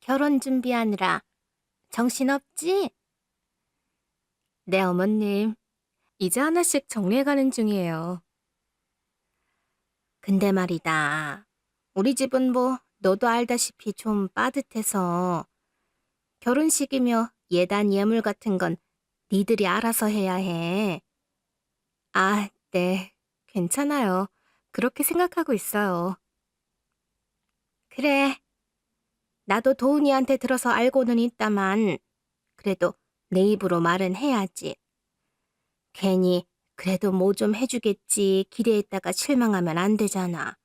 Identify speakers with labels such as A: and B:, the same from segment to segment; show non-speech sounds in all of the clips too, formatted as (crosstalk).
A: 결혼 준비하느라 정신없지?
B: 네, 어머님. 이제 하나씩 정리해가는 중이에요.
A: 근데 말이다. 우리 집은 뭐 너도 알다시피 좀 빠듯해서 결혼식이며 예단 예물 같은 건 니들이 알아서 해야 해.
B: 아, 네. 괜찮아요. 그렇게 생각하고 있어요.
A: 그래. 나도 도훈이한테 들어서 알고는 있다만 그래도 내 입으로 말은 해야지. 괜히 그래도 뭐 좀 해주겠지 기대했다가 실망하면 안 되잖아.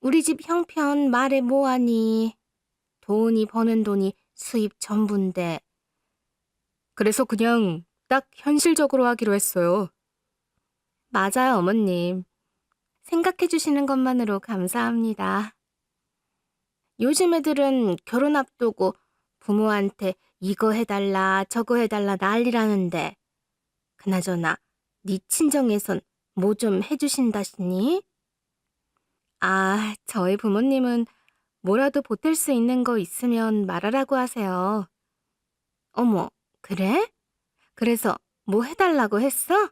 A: 우리 집 형편 말해 뭐하니. 도훈이 버는 돈이 수입 전부인데
B: 그래서 그냥 딱 현실적으로 하기로 했어요.
A: 맞아요 어머님. 생각해 주시는 것만으로 감사합니다. 요즘 애들은 결혼 앞두고 부모한테 이거 해달라 저거 해달라 난리라는데 그나저나 네 친정에선 뭐 좀 해주신다시니?
B: 아, 저희 부모님은 뭐라도 보탤 수 있는 거 있으면 말하라고 하세요.
A: 어머, 그래? 그래서 뭐 해달라고 했어?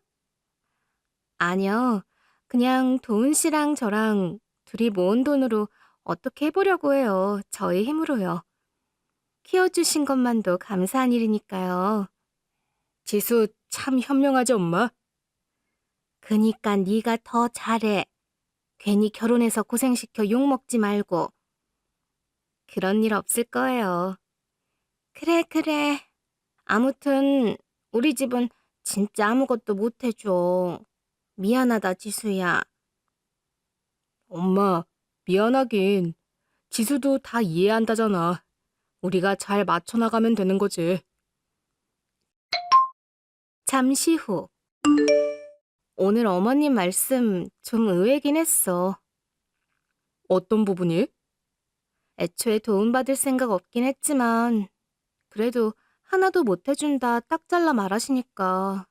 B: 아니요. 그냥 도훈 씨랑 저랑 둘이 모은 돈으로 어떻게 해보려고 해요. 저희 힘으로요. 키워주신 것만도 감사한 일이니까요. 지수 참 현명하지, 엄마?
A: 그니까 네가 더 잘해. 괜히 결혼해서 고생시켜 욕먹지 말고.
B: 그런 일 없을 거예요.
A: 그래, 그래. 아무튼 우리 집은 진짜 아무것도 못 해줘. 미안하다, 지수야.
B: 엄마, 미안하긴. 지수도 다 이해한다잖아. 우리가 잘 맞춰나가면 되는 거지.
A: 잠시 후. 오늘 어머님 말씀 좀 의외긴 했어.
B: 어떤 부분이?
A: 애초에 도움받을 생각 없긴 했지만, 그래도 하나도 못 해준다 딱 잘라 말하시니까.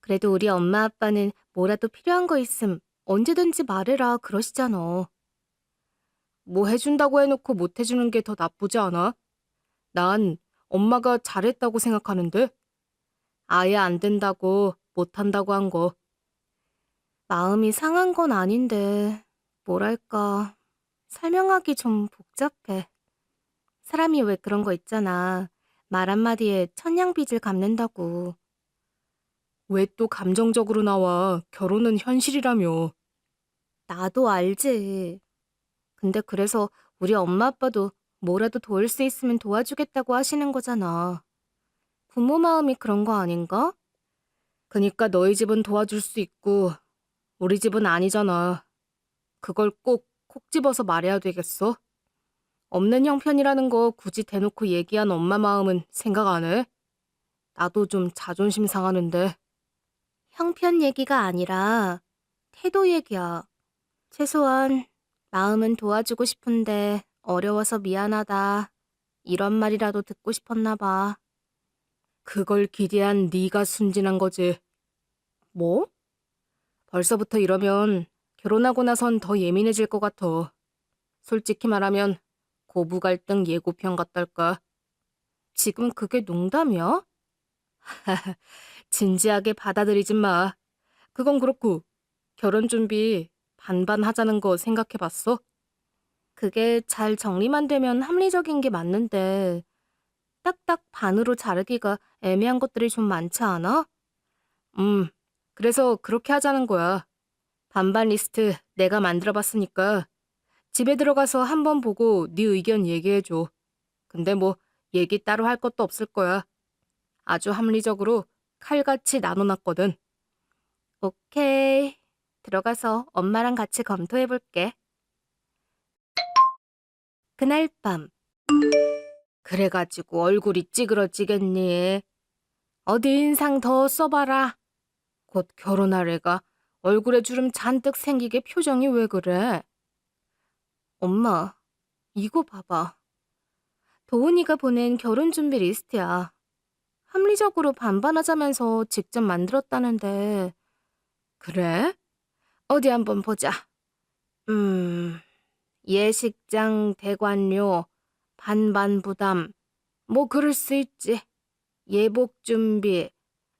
A: 그래도 우리 엄마 아빠는 뭐라도 필요한 거 있음 언제든지 말해라 그러시잖아.
B: 뭐 해준다고 해놓고 못 해주는 게 더 나쁘지 않아? 난 엄마가 잘했다고 생각하는데? 아예 안 된다고, 못 한다고 한 거.
A: 마음이 상한 건 아닌데, 뭐랄까, 설명하기 좀 복잡해. 사람이 왜 그런 거 있잖아. 말 한마디에 천냥빚을 갚는다고.
B: 왜 또 감정적으로 나와? 결혼은 현실이라며.
A: 나도 알지. 근데 그래서 우리 엄마 아빠도 뭐라도 도울 수 있으면 도와주겠다고 하시는 거잖아. 부모 마음이 그런 거 아닌가?
B: 그니까 너희 집은 도와줄 수 있고, 우리 집은 아니잖아. 그걸 꼭 콕 집어서 말해야 되겠어? 없는 형편이라는 거 굳이 대놓고 얘기한 엄마 마음은 생각 안 해? 나도 좀 자존심 상하는데.
A: 형편 얘기가 아니라 태도 얘기야. 최소한 마음은 도와주고 싶은데 어려워서 미안하다. 이런 말이라도 듣고 싶었나 봐.
B: 그걸 기대한 네가 순진한 거지.
A: 뭐?
B: 벌써부터 이러면 결혼하고 나선 더 예민해질 것 같아. 솔직히 말하면 고부 갈등 예고편 같달까.
A: 지금 그게 농담이야? (laughs)
B: 진지하게 받아들이지 마. 그건 그렇고 결혼 준비 반반 하자는 거 생각해 봤어?
A: 그게 잘 정리만 되면 합리적인 게 맞는데 딱딱 반으로 자르기가 애매한 것들이 좀 많지 않아?
B: 음, 그래서 그렇게 하자는 거야. 반반 리스트 내가 만들어 봤으니까 집에 들어가서 한번 보고 네 의견 얘기해 줘. 근데 뭐 얘기 따로 할 것도 없을 거야. 아주 합리적으로 칼같이 나눠놨거든.
A: 오케이. 들어가서 엄마랑 같이 검토해 볼게. 그날 밤.
B: 그래가지고 얼굴이 찌그러지겠니? 어디 인상 더 써봐라. 곧 결혼할 애가 얼굴에 주름 잔뜩 생기게 표정이 왜 그래?
A: 엄마, 이거 봐봐. 도훈이가 보낸 결혼 준비 리스트야. 합리적으로 반반하자면서 직접 만들었다는데.
B: 그래? 어디 한번 보자.
A: 음, 예식장 대관료, 반반 부담, 뭐 그럴 수 있지. 예복 준비,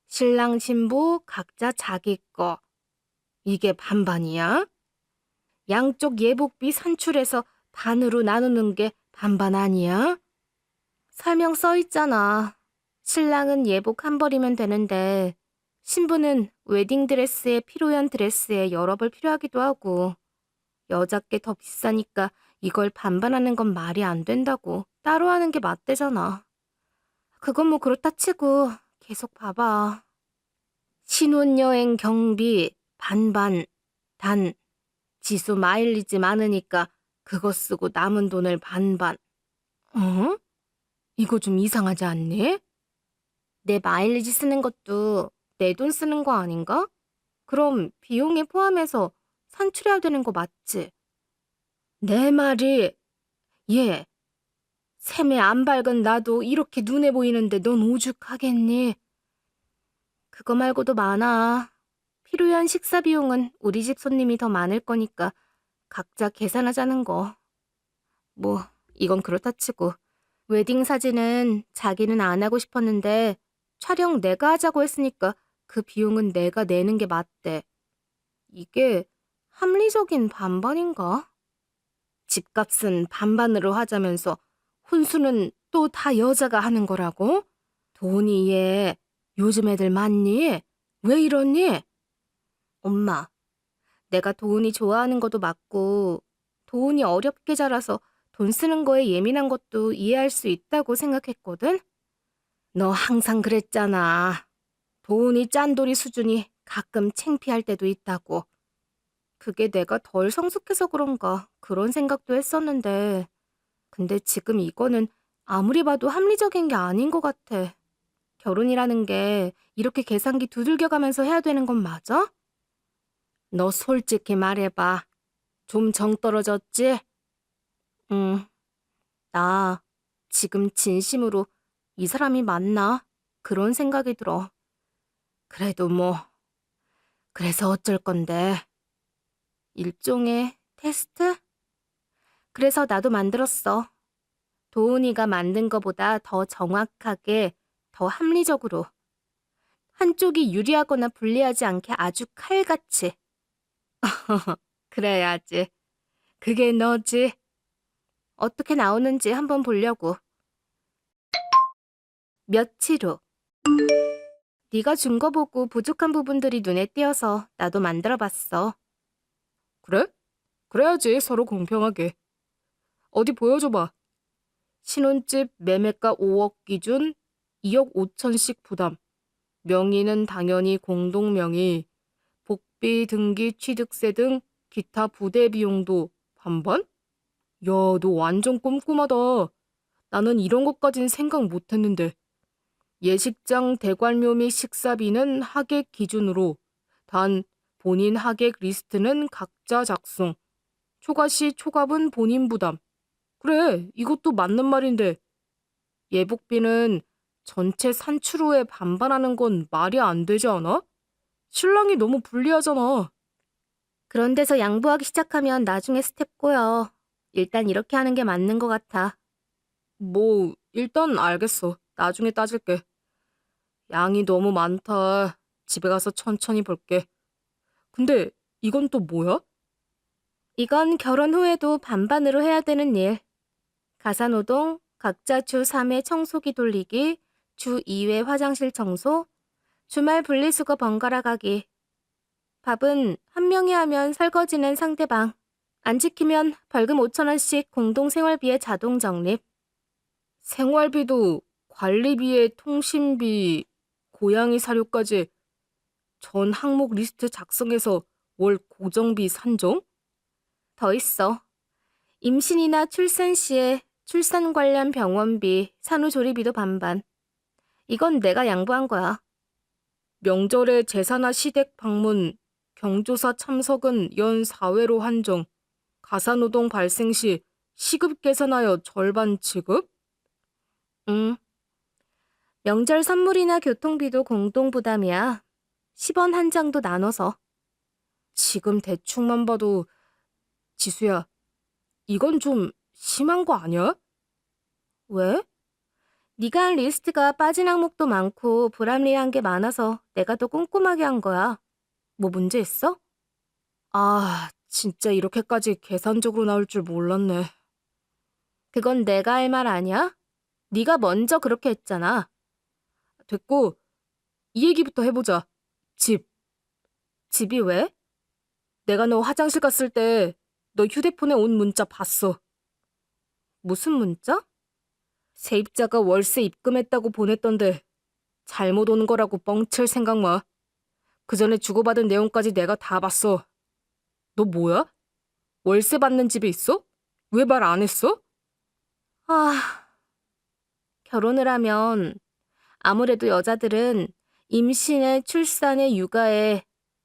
A: 신랑 신부 각자 자기 거. 이게 반반이야? 양쪽 예복비 산출해서 반으로 나누는 게 반반 아니야? 설명 써 있잖아. 신랑은 예복 한 벌이면 되는데 신부는 웨딩드레스에 피로연 드레스에 여러 벌 필요하기도 하고 여자께 더 비싸니까 이걸 반반하는 건 말이 안 된다고 따로 하는 게 맞대잖아. 그건 뭐 그렇다 치고 계속 봐봐. 신혼여행 경비 반반 단 지수 마일리지 많으니까 그거 쓰고 남은 돈을 반반. 어? 이거 좀 이상하지 않니? 내 마일리지 쓰는 것도 내 돈 쓰는 거 아닌가? 그럼 비용에 포함해서 산출해야 되는 거 맞지? 내 말이 얘 샘에 안 밝은 나도 이렇게 눈에 보이는데 넌 오죽하겠니? 그거 말고도 많아. 필요한 식사 비용은 우리 집 손님이 더 많을 거니까 각자 계산하자는 거. 뭐 이건 그렇다 치고 웨딩 사진은 자기는 안 하고 싶었는데 촬영 내가 하자고 했으니까 그 비용은 내가 내는 게 맞대. 이게 합리적인 반반인가? 집값은 반반으로 하자면서 혼수는 또 다 여자가 하는 거라고? 돈이 얘 요즘 애들 많니? 왜 이러니? 엄마, 내가 도훈이 좋아하는 것도 맞고 도훈이 어렵게 자라서 돈 쓰는 거에 예민한 것도 이해할 수 있다고 생각했거든? 너 항상 그랬잖아. 도훈이 짠돌이 수준이 가끔 창피할 때도 있다고. 그게 내가 덜 성숙해서 그런가 그런 생각도 했었는데 근데 지금 이거는 아무리 봐도 합리적인 게 아닌 것 같아. 결혼이라는 게 이렇게 계산기 두들겨 가면서 해야 되는 건 맞아? 너 솔직히 말해봐. 좀 정 떨어졌지? 응. 나 지금 진심으로 이 사람이 맞나? 그런 생각이 들어. 그래도 뭐, 그래서 어쩔 건데. 일종의 테스트? 그래서 나도 만들었어. 도훈이가 만든 거보다 더 정확하게, 더 합리적으로. 한쪽이 유리하거나 불리하지 않게 아주 칼같이. (laughs) 그래야지. 그게 너지. 어떻게 나오는지 한번 보려고. 며칠 후. 네가 준 거 보고 부족한 부분들이 눈에 띄어서 나도 만들어 봤어.
B: 그래? 그래야지 서로 공평하게. 어디 보여줘봐. 신혼집 매매가 5억 기준 2억 5천씩 부담. 명의는 당연히 공동명의. 복비, 등기, 취득세 등 기타 부대 비용도 반반? 야, 너 완전 꼼꼼하다. 나는 이런 것까진 생각 못 했는데. 예식장 대관료 및 식사비는 하객 기준으로 단 본인 하객 리스트는 각자 작성. 초과 시 초과분 본인 부담. 그래, 이것도 맞는 말인데. 예복비는 전체 산출 후에 반반하는 건 말이 안 되지 않아? 신랑이 너무 불리하잖아.
A: 그런 데서 양보하기 시작하면 나중에 스텝 꼬여. 일단 이렇게 하는 게 맞는 것 같아.
B: 뭐, 일단 알겠어. 나중에 따질게. 양이 너무 많다. 집에 가서 천천히 볼게. 근데 이건 또 뭐야?
A: 이건 결혼 후에도 반반으로 해야 되는 일. 가사노동, 각자 주 3회 청소기 돌리기, 주 2회 화장실 청소, 주말 분리수거 번갈아 가기. 밥은 한 명이 하면 설거지는 상대방. 안 지키면 벌금 5천원씩 공동생활비에 자동 적립.
B: 생활비도 관리비에 통신비, 고양이 사료까지 전 항목 리스트 작성해서 월 고정비 산정?
A: 더 있어. 임신이나 출산 시에 출산 관련 병원비, 산후조리비도 반반. 이건 내가 양보한 거야.
B: 명절에 제사나 시댁 방문, 경조사 참석은 연 4회로 한정. 가사노동 발생 시 시급 계산하여 절반 지급?
A: 응. 명절 선물이나 교통비도 공동 부담이야. 10원 한 장도 나눠서.
B: 지금 대충만 봐도 지수야, 이건 좀 심한 거 아니야?
A: 왜? 네가 한 리스트가 빠진 항목도 많고 불합리한 게 많아서 내가 더 꼼꼼하게 한 거야. 뭐 문제 있어?
B: 아, 진짜 이렇게까지 계산적으로 나올 줄 몰랐네.
A: 그건 내가 할 말 아니야? 네가 먼저 그렇게 했잖아.
B: 됐고, 이 얘기부터 해보자. 집.
A: 집이 왜?
B: 내가 너 화장실 갔을 때 너 휴대폰에 온 문자 봤어.
A: 무슨 문자?
B: 세입자가 월세 입금했다고 보냈던데 잘못 온 거라고 뻥칠 생각 마. 그 전에 주고받은 내용까지 내가 다 봤어. 너 뭐야? 월세 받는 집에 있어? 왜 말 안 했어?
A: 아, 결혼을 하면 아무래도 여자들은 임신에, 출산에, 육아에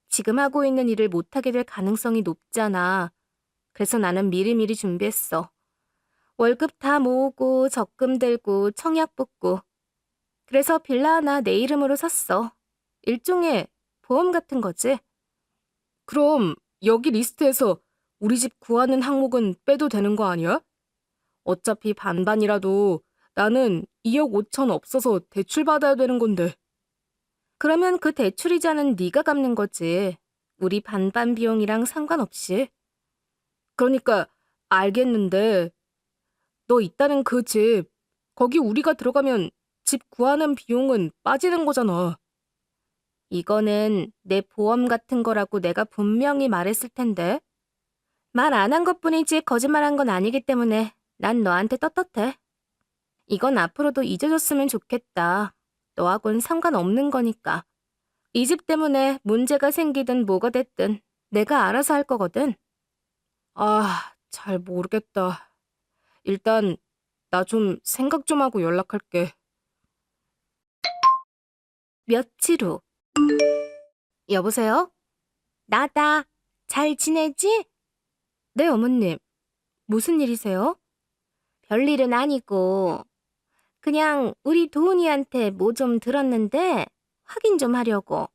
A: 지금 하고 있는 일을 못하게 될 가능성이 높잖아. 그래서 나는 미리미리 준비했어. 월급 다 모으고 적금 들고 청약 붙고. 그래서 빌라 하나 내 이름으로 샀어. 일종의 보험 같은 거지.
B: 그럼 여기 리스트에서 우리 집 구하는 항목은 빼도 되는 거 아니야? 어차피 반반이라도 나는 2억 5천 없어서 대출 받아야 되는 건데.
A: 그러면 그 대출 이자는 네가 갚는 거지. 우리 반반 비용이랑 상관없이.
B: 그러니까 알겠는데 너 있다는 그 집 거기 우리가 들어가면 집 구하는 비용은 빠지는 거잖아.
A: 이거는 내 보험 같은 거라고 내가 분명히 말했을 텐데. 말 안 한 것 뿐이지 거짓말한 건 아니기 때문에 난 너한테 떳떳해. 이건 앞으로도 잊어줬으면 좋겠다. 너하고는 상관없는 거니까. 이 집 때문에 문제가 생기든 뭐가 됐든 내가 알아서 할 거거든.
B: 아, 잘 모르겠다. 일단 나 좀 생각 좀 하고 연락할게.
A: 며칠 후. 여보세요? 나다. 잘 지내지? 네, 어머님. 무슨 일이세요? 별일은 아니고, 그냥 우리 도훈이한테 뭐 좀 들었는데 확인 좀 하려고.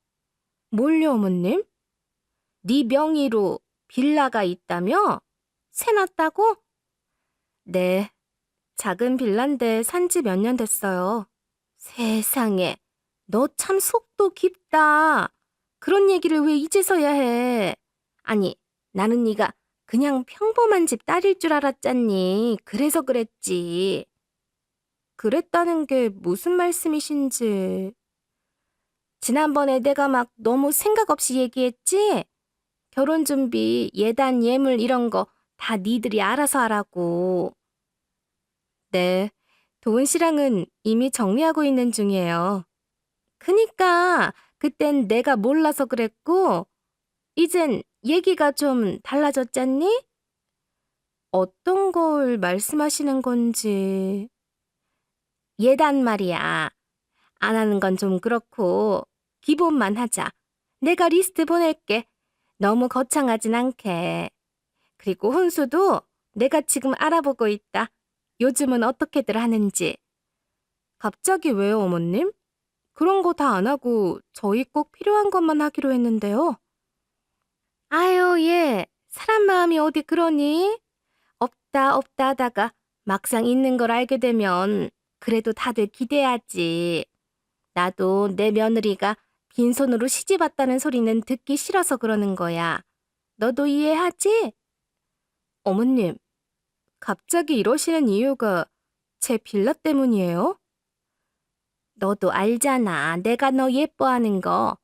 A: 뭘요, 어머님? 네 명의로 빌라가 있다며? 새놨다고? 네. 작은 빌란데 산 지 몇 년 됐어요. 세상에. 너 참 속도 깊다. 그런 얘기를 왜 이제서야 해? 아니, 나는 네가 그냥 평범한 집 딸일 줄 알았잖니. 그래서 그랬지. 그랬다는 게 무슨 말씀이신지. 지난번에 내가 막 너무 생각 없이 얘기했지? 결혼 준비, 예단, 예물 이런 거 다 니들이 알아서 하라고. 네, 도은 씨랑은 이미 정리하고 있는 중이에요. 그니까 그땐 내가 몰라서 그랬고 이젠 얘기가 좀 달라졌잖니? 어떤 걸 말씀하시는 건지. 예단 말이야. 안 하는 건 좀 그렇고 기본만 하자. 내가 리스트 보낼게. 너무 거창하진 않게. 그리고 혼수도 내가 지금 알아보고 있다. 요즘은 어떻게들 하는지. 갑자기 왜요, 어머님? 그런 거 다 안 하고 저희 꼭 필요한 것만 하기로 했는데요. 아유, 얘. 사람 마음이 어디 그러니? 없다, 없다 하다가 막상 있는 걸 알게 되면 그래도 다들 기대하지. 나도 내 며느리가 빈손으로 시집 왔다는 소리는 듣기 싫어서 그러는 거야. 너도 이해하지? 어머님, 갑자기 이러시는 이유가 제 빌라 때문이에요? 너도 알잖아. 내가 너 예뻐하는 거.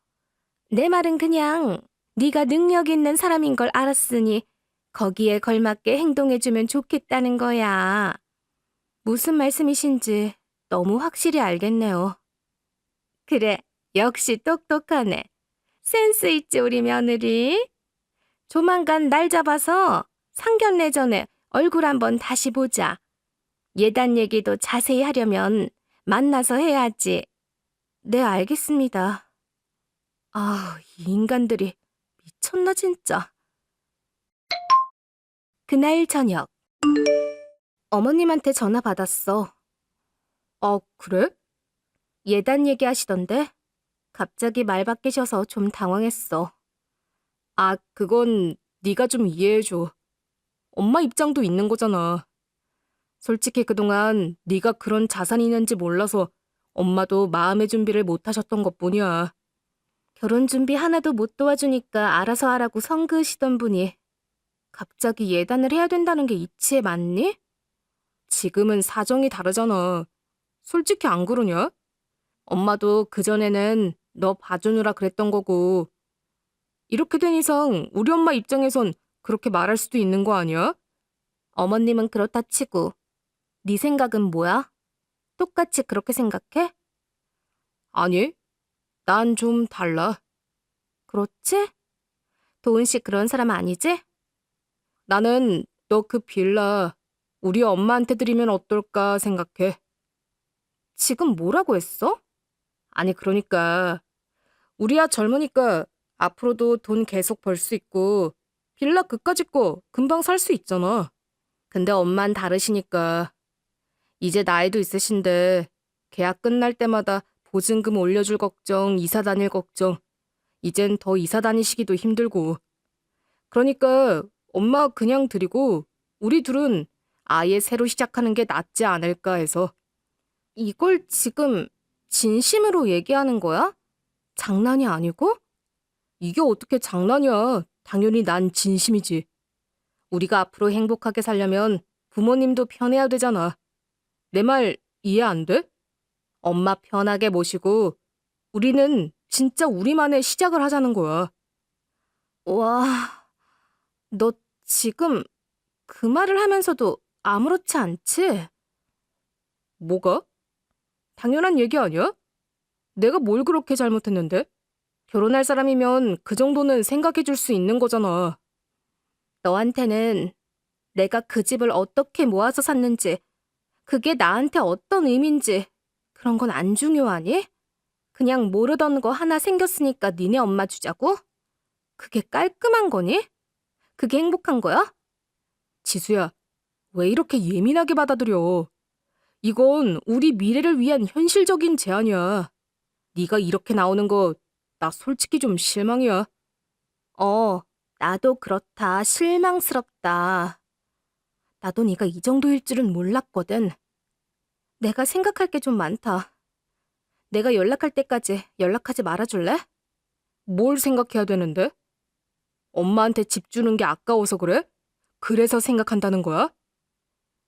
A: 내 말은 그냥 네가 능력 있는 사람인 걸 알았으니 거기에 걸맞게 행동해주면 좋겠다는 거야. 무슨 말씀이신지 너무 확실히 알겠네요. 그래, 역시 똑똑하네. 센스 있지, 우리 며느리. 조만간 날 잡아서 상견례 전에 얼굴 한번 다시 보자. 예단 얘기도 자세히 하려면 만나서 해야지. 네, 알겠습니다. 아, 이 인간들이 미쳤나 진짜. 그날 저녁. 어머님한테 전화 받았어.
B: 아, 그래?
A: 예단 얘기하시던데 갑자기 말 바뀌셔서 좀 당황했어.
B: 아, 그건 네가 좀 이해해줘. 엄마 입장도 있는 거잖아. 솔직히 그동안 네가 그런 자산이 있는지 몰라서 엄마도 마음의 준비를 못 하셨던 것뿐이야.
A: 결혼 준비 하나도 못 도와주니까 알아서 하라고 성 그으시던 분이 갑자기 예단을 해야 된다는 게 이치에 맞니?
B: 지금은 사정이 다르잖아. 솔직히 안 그러냐? 엄마도 그전에는 너 봐주느라 그랬던 거고. 이렇게 된 이상 우리 엄마 입장에선 그렇게 말할 수도 있는 거 아니야?
A: 어머님은 그렇다 치고 네 생각은 뭐야? 똑같이 그렇게 생각해?
B: 아니, 난 좀 달라.
A: 그렇지? 도은 씨 그런 사람 아니지?
B: 나는 너 그 빌라 우리 엄마한테 드리면 어떨까 생각해.
A: 지금 뭐라고 했어?
B: 아니, 그러니까. 우리야 젊으니까 앞으로도 돈 계속 벌 수 있고, 빌라 그까짓 거 금방 살 수 있잖아. 근데 엄만 다르시니까. 이제 나이도 있으신데, 계약 끝날 때마다 보증금 올려줄 걱정, 이사 다닐 걱정. 이젠 더 이사 다니시기도 힘들고. 그러니까 엄마 그냥 드리고, 우리 둘은 아예 새로 시작하는 게 낫지 않을까 해서.
A: 이걸 지금 진심으로 얘기하는 거야? 장난이 아니고?
B: 이게 어떻게 장난이야. 당연히 난 진심이지. 우리가 앞으로 행복하게 살려면 부모님도 편해야 되잖아. 내 말 이해 안 돼? 엄마 편하게 모시고 우리는 진짜 우리만의 시작을 하자는 거야.
A: 와, 너 지금 그 말을 하면서도 아무렇지 않지?
B: 뭐가? 당연한 얘기 아니야? 내가 뭘 그렇게 잘못했는데? 결혼할 사람이면 그 정도는 생각해 줄 수 있는 거잖아.
A: 너한테는 내가 그 집을 어떻게 모아서 샀는지, 그게 나한테 어떤 의미인지, 그런 건 안 중요하니? 그냥 모르던 거 하나 생겼으니까 니네 엄마 주자고? 그게 깔끔한 거니? 그게 행복한 거야?
B: 지수야, 왜 이렇게 예민하게 받아들여? 이건 우리 미래를 위한 현실적인 제안이야. 네가 이렇게 나오는 거 나 솔직히 좀 실망이야.
A: 어, 나도 그렇다. 실망스럽다. 나도 네가 이 정도일 줄은 몰랐거든. 내가 생각할 게 좀 많다. 내가 연락할 때까지 연락하지 말아줄래?
B: 뭘 생각해야 되는데? 엄마한테 집 주는 게 아까워서 그래? 그래서 생각한다는 거야?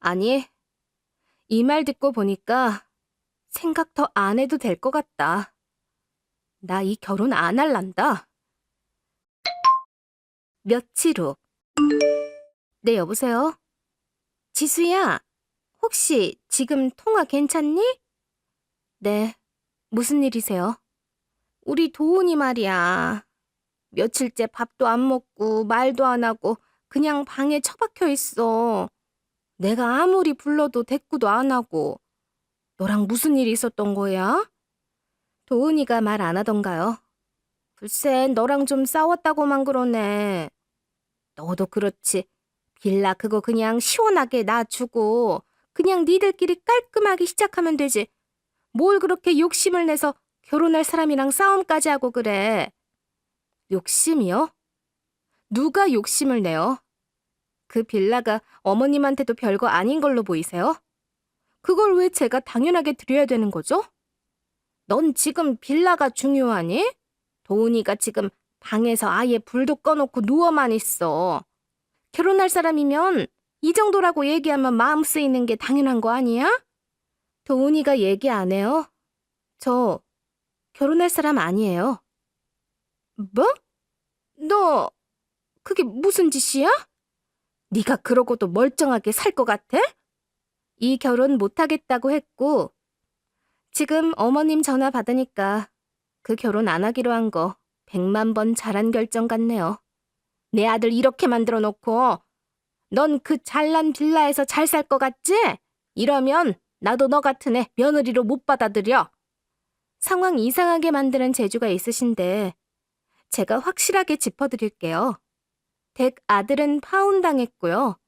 A: 아니, 이 말 듣고 보니까 생각 더 안 해도 될 것 같다. 나 이 결혼 안 할란다. 며칠 후. 네, 여보세요? 지수야, 혹시 지금 통화 괜찮니? 네, 무슨 일이세요? 우리 도훈이 말이야. 며칠째 밥도 안 먹고 말도 안 하고 그냥 방에 처박혀 있어. 내가 아무리 불러도 대꾸도 안 하고. 너랑 무슨 일이 있었던 거야? 도은이가 말 안 하던가요? 글쎄, 너랑 좀 싸웠다고만 그러네. 너도 그렇지. 빌라 그거 그냥 시원하게 놔주고 그냥 니들끼리 깔끔하게 시작하면 되지. 뭘 그렇게 욕심을 내서 결혼할 사람이랑 싸움까지 하고 그래. 욕심이요? 누가 욕심을 내요? 그 빌라가 어머님한테도 별거 아닌 걸로 보이세요? 그걸 왜 제가 당연하게 드려야 되는 거죠? 넌 지금 빌라가 중요하니? 도훈이가 지금 방에서 아예 불도 꺼놓고 누워만 있어. 결혼할 사람이면 이 정도라고 얘기하면 마음 쓰이는 게 당연한 거 아니야? 도훈이가 얘기 안 해요? 저 결혼할 사람 아니에요. 뭐? 너 그게 무슨 짓이야? 네가 그러고도 멀쩡하게 살 것 같아? 이 결혼 못하겠다고 했고 지금 어머님 전화 받으니까 그 결혼 안 하기로 한 거 백만 번 잘한 결정 같네요. 내 아들 이렇게 만들어 놓고 넌 그 잘난 빌라에서 잘 살 것 같지? 이러면 나도 너 같은 애 며느리로 못 받아들여. 상황 이상하게 만드는 재주가 있으신데 제가 확실하게 짚어드릴게요. 댁 아들은 파혼당했고요.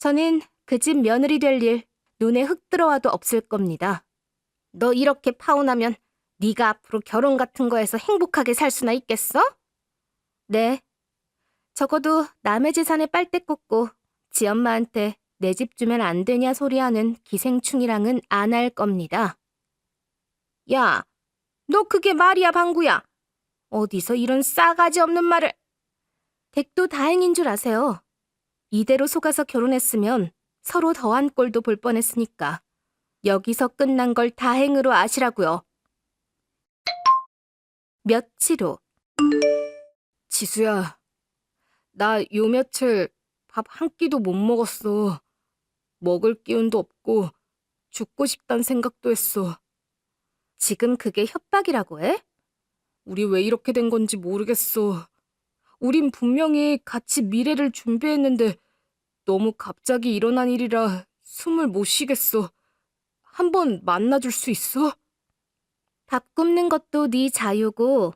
A: 저는 그 집 며느리 될 일 눈에 흙 들어와도 없을 겁니다. 너 이렇게 파혼하면 네가 앞으로 결혼 같은 거에서 행복하게 살 수나 있겠어? 네. 적어도 남의 재산에 빨대 꽂고 지 엄마한테 내 집 주면 안 되냐 소리하는 기생충이랑은 안 할 겁니다. 야, 너 그게 말이야, 방구야. 어디서 이런 싸가지 없는 말을. 댁도 다행인 줄 아세요. 이대로 속아서 결혼했으면 서로 더한 꼴도 볼 뻔했으니까. 여기서 끝난 걸 다행으로 아시라고요. 며칠 후
B: 지수야, 나 요 며칠 밥 한 끼도 못 먹었어. 먹을 기운도 없고 죽고 싶단 생각도 했어.
A: 지금 그게 협박이라고 해?
B: 우리 왜 이렇게 된 건지 모르겠어. 우린 분명히 같이 미래를 준비했는데 너무 갑자기 일어난 일이라 숨을 못 쉬겠어. 한번 만나줄 수 있어?
A: 밥 굽는 것도 네 자유고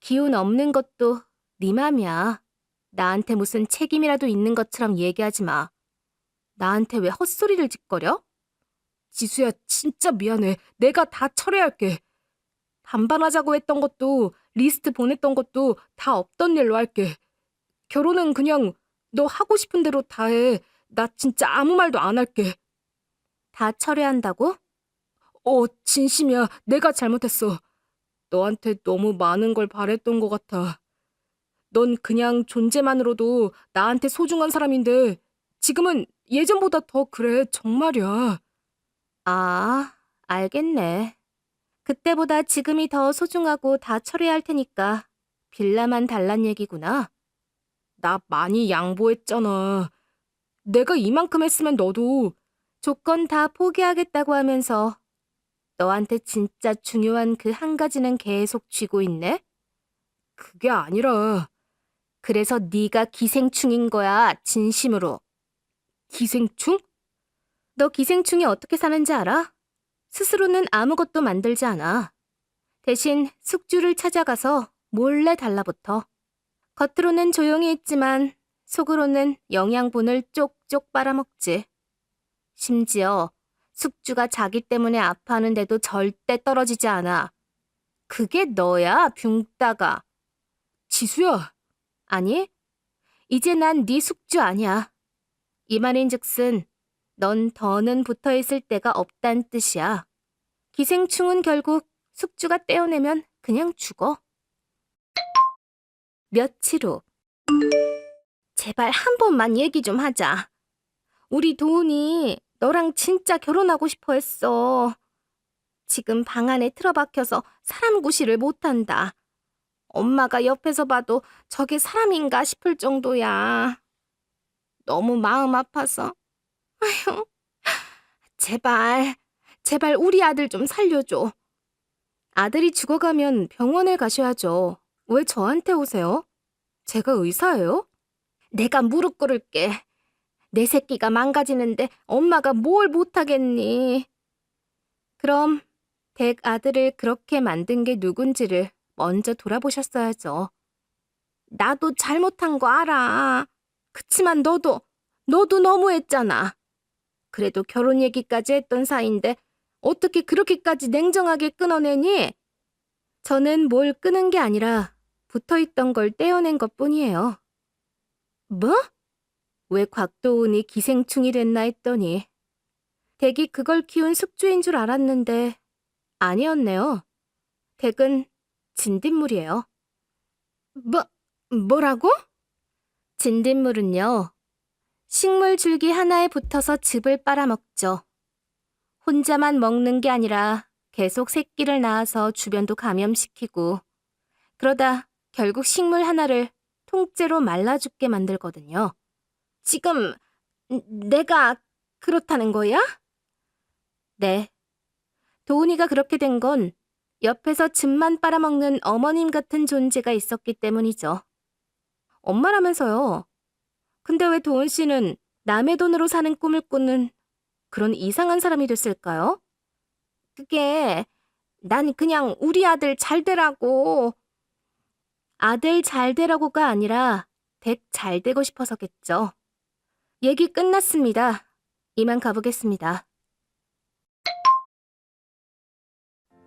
A: 기운 없는 것도 네 맘이야. 나한테 무슨 책임이라도 있는 것처럼 얘기하지 마. 나한테 왜 헛소리를 짓거려?
B: 지수야, 진짜 미안해. 내가 다 철회할게. 반반하자고 했던 것도, 리스트 보냈던 것도 다 없던 일로 할게. 결혼은 그냥 너 하고 싶은 대로 다 해. 나 진짜 아무 말도 안 할게.
A: 다 철회한다고?
B: 어, 진심이야. 내가 잘못했어. 너한테 너무 많은 걸 바랬던 것 같아. 넌 그냥 존재만으로도 나한테 소중한 사람인데, 지금은 예전보다 더 그래. 정말이야.
A: 아, 알겠네. 그때보다 지금이 더 소중하고 다 철회할 테니까 빌라만 달란 얘기구나.
B: 나 많이 양보했잖아. 내가 이만큼 했으면 너도
A: 조건 다 포기하겠다고 하면서 너한테 진짜 중요한 그 한 가지는 계속 쥐고 있네?
B: 그게 아니라
A: 그래서 네가 기생충인 거야, 진심으로.
B: 기생충?
A: 너 기생충이 어떻게 사는지 알아? 스스로는 아무것도 만들지 않아. 대신 숙주를 찾아가서 몰래 달라붙어. 겉으로는 조용히 있지만 속으로는 영양분을 쪽쪽 빨아먹지. 심지어 숙주가 자기 때문에 아파하는데도 절대 떨어지지 않아. 그게 너야, 붕따가.
B: 지수야,
A: 아니, 이제 난 네 숙주 아니야. 이 말인즉슨 넌 더는 붙어 있을 데가 없단 뜻이야. 기생충은 결국 숙주가 떼어내면 그냥 죽어. 며칠 후. 제발 한 번만 얘기 좀 하자. 우리 도훈이 너랑 진짜 결혼하고 싶어 했어. 지금 방 안에 틀어박혀서 사람 구실을 못한다. 엄마가 옆에서 봐도 저게 사람인가 싶을 정도야. 너무 마음 아파서. 아휴, 제발, 제발 우리 아들 좀 살려줘. 아들이 죽어가면 병원에 가셔야죠. 왜 저한테 오세요? 제가 의사예요? 내가 무릎 꿇을게. 내 새끼가 망가지는데 엄마가 뭘 못하겠니? 그럼 댁 아들을 그렇게 만든 게 누군지를 먼저 돌아보셨어야죠. 나도 잘못한 거 알아. 그치만 너도, 너도 너무했잖아. 그래도 결혼 얘기까지 했던 사이인데 어떻게 그렇게까지 냉정하게 끊어내니? 저는 뭘 끊은 게 아니라 붙어 있던 걸 떼어낸 것 뿐이에요. 뭐? 왜 곽도훈이 기생충이 됐나 했더니 댁이 그걸 키운 숙주인 줄 알았는데 아니었네요. 댁은 진딧물이에요. 뭐, 뭐라고? 진딧물은요, 식물 줄기 하나에 붙어서 즙을 빨아먹죠. 혼자만 먹는 게 아니라 계속 새끼를 낳아서 주변도 감염시키고, 그러다 결국 식물 하나를 통째로 말라 죽게 만들거든요. 지금 내가 그렇다는 거야? 네. 도훈이가 그렇게 된 건 옆에서 즙만 빨아먹는 어머님 같은 존재가 있었기 때문이죠. 엄마라면서요. 근데 왜 도훈 씨는 남의 돈으로 사는 꿈을 꾸는 그런 이상한 사람이 됐을까요? 그게 난 그냥 우리 아들 잘 되라고. 아들 잘 되라고가 아니라 댁 잘 되고 싶어서겠죠. 얘기 끝났습니다. 이만 가보겠습니다.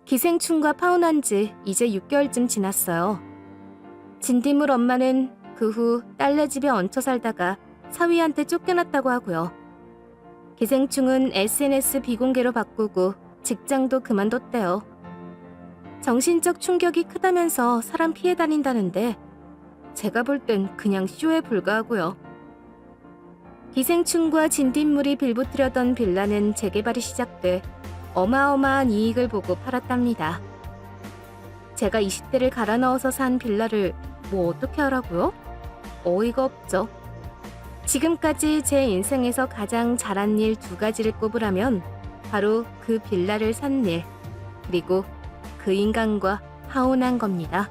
A: 기생충과 파혼한 지 이제 6개월쯤 지났어요. 진딧물 엄마는 그 후 딸네 집에 얹혀 살다가 사위한테 쫓겨났다고 하고요. 기생충은 SNS 비공개로 바꾸고 직장도 그만뒀대요. 정신적 충격이 크다면서 사람 피해 다닌다는데 제가 볼 땐 그냥 쇼에 불과하고요. 기생충과 진딧물이 빌붙으려던 빌라는 재개발이 시작돼 어마어마한 이익을 보고 팔았답니다. 제가 20대를 갈아 넣어서 산 빌라를 뭐 어떻게 하라고요? 어이가 없죠. 지금까지 제 인생에서 가장 잘한 일 두 가지를 꼽으라면 바로 그 빌라를 산 일, 그리고 그 인간과 하온한 겁니다.